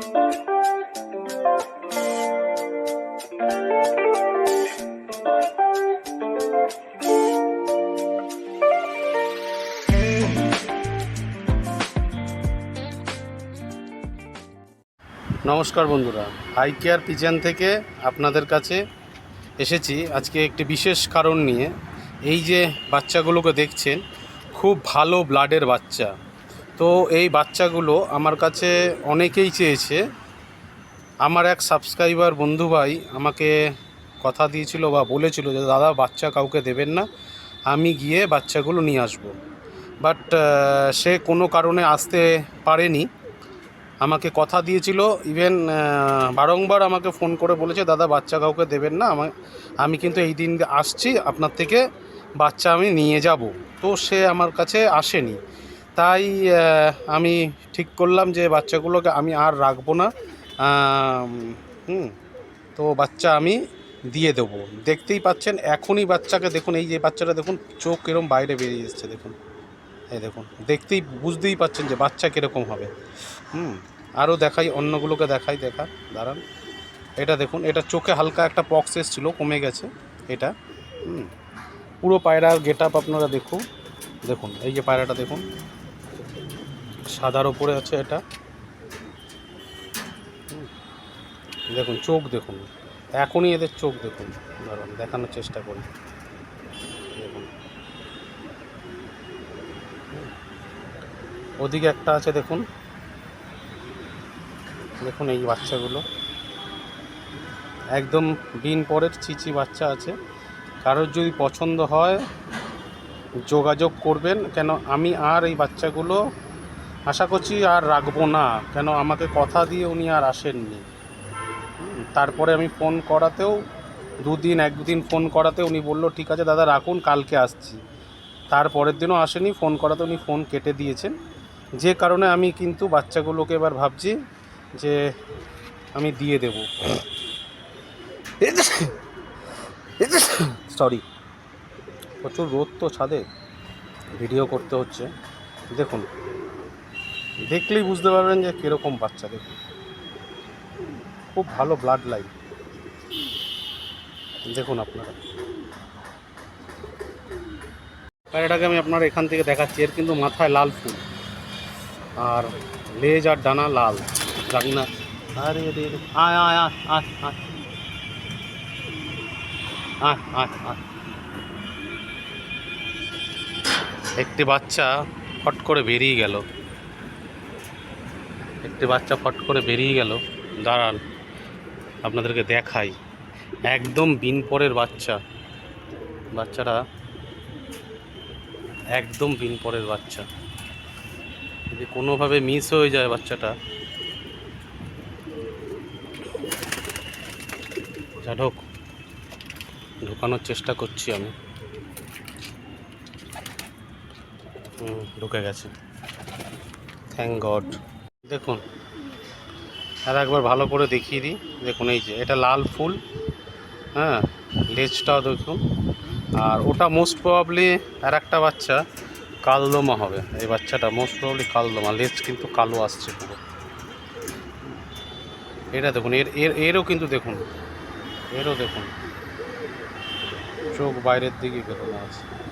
নমস্কার বন্ধুরা eye care pigeon থেকে আপনাদের কাছে এসেছি আজকে একটি বিশেষ কারণ নিয়ে। এই যে বাচ্চাগুলোকে দেখছেন, খুব ভালো ব্লাডের বাচ্চা। তো এই বাচ্চাগুলো আমার কাছে অনেকেই চেয়েছে। আমার এক সাবস্ক্রাইবার বন্ধু ভাই আমাকে কথা দিয়েছিল বা বলেছিল যে, দাদা, বাচ্চা কাউকে দেবেন না, আমি গিয়ে বাচ্চাগুলো নিয়ে আসব। বাট সে কোনো কারণে আসতে পারেনি। আমাকে কথা দিয়েছিল ইভেন বারংবার আমাকে ফোন করে বলেছে, দাদা, বাচ্চা কাউকে দেবেন না আমি কিন্তু এই দিন আসছি, আপনার থেকে বাচ্চা আমি নিয়ে যাব। তো সে আমার কাছে আসেনি। তাই আমি ঠিক করলাম যে বাচ্চাগুলোকে আমি আর রাখব না। হুম, তো বাচ্চা আমি দিয়ে দেবো। দেখতেই পাচ্ছেন, এখনই বাচ্চাকে দেখুন, এই যে বাচ্চাটা দেখুন, চোখ এরম বাইরে বেরিয়ে এসছে, দেখুন। এই দেখুন, দেখতেই, বুঝতেই পাচ্ছেন যে বাচ্চা কীরকম হবে। হুম, আরও দেখাই, অন্যগুলোকে দেখাই, দেখা, দাঁড়ান। এটা দেখুন, এটা চোখে হালকা একটা পক্স এসেছিল, কমে গেছে এটা। হুম, পুরো পায়রার গেট আপ আপনারা দেখুন দেখুন, এই যে পায়রাটা দেখুন। সাদার ওপরে আছে এটা। দেখুন, চোখ দেখুন। এখনই এদের চোখ দেখুন। দাঁড়ান, দেখানোর চেষ্টা করি। দেখুন। ওদিকে একটা আছে, দেখুন। দেখুন এই বাচ্চাগুলো। একদম বিন পরের চিচি বাচ্চা আছে। কারোর যদি পছন্দ হয়, যোগাযোগ করবেন। কেন, আমি আর এই বাচ্চাগুলো আশা করছি আর রাখব না, কেন আমাকে কথা দিয়ে উনি আর আসেননি। তারপরে আমি ফোন করাতেও, দুদিন, একদিন ফোন করাতে উনি বলল, ঠিক আছে দাদা, রাখুন, কালকে আসছি। তারপরের দিনও আসেনি ফোন করাতে উনি ফোন কেটে দিয়েছেন। যে কারণে আমি কিন্তু বাচ্চাগুলোকে এবার ভাবছি যে আমি দিয়ে দেব। সরি, প্রচুর রোদ তো ছাদে, ভিডিও করতে হচ্ছে। দেখুন দেখলেই বুঝতে পারবেন যে কীরকম বাচ্চা দেখুন। খুব ভালো ব্লাড লাইন দেখুন আপনারা। প্যারাটাকে আমি আপনার এখান থেকে দেখাচ্ছি। এর কিন্তু মাথায় লাল ফুল। আর লেজ আর ডানা লাল। জানি না। আরে আয় আয় আয় আয় আয়। আয় একটি বাচ্চা হট করে বেরিয়ে গেল। একটি বাচ্চা ফট করে বেরিয়ে গেল। দাঁড়ান, আপনাদেরকে দেখাই। একদম বিন পরের বাচ্চা। বাচ্চারা একদম বিন পরের বাচ্চা। যদি কোনোভাবে মিস হয়ে যায় বাচ্চাটা। যা ঢোক ঢোকানোর চেষ্টা করছি আমি। ঢুকে গেছে। থ্যাংক গড দেখুন। আর একবার ভালো করে দেখিয়ে দিই। দেখুন এই যে, এটা লাল ফুল। হ্যাঁ লেজটাও দেখুন। আর ওটা মোস্ট প্রবাবলি আর একটা বাচ্চা কালদমা হবে। এই বাচ্চাটা মোস্ট প্রবলি কালদমা। লেজ কিন্তু কালো আসছে পুরো। এটা দেখুন, এর এর, এরও কিন্তু দেখুন। এরও দেখুন। চোখ বাইরের দিকে বেরোনো আছে।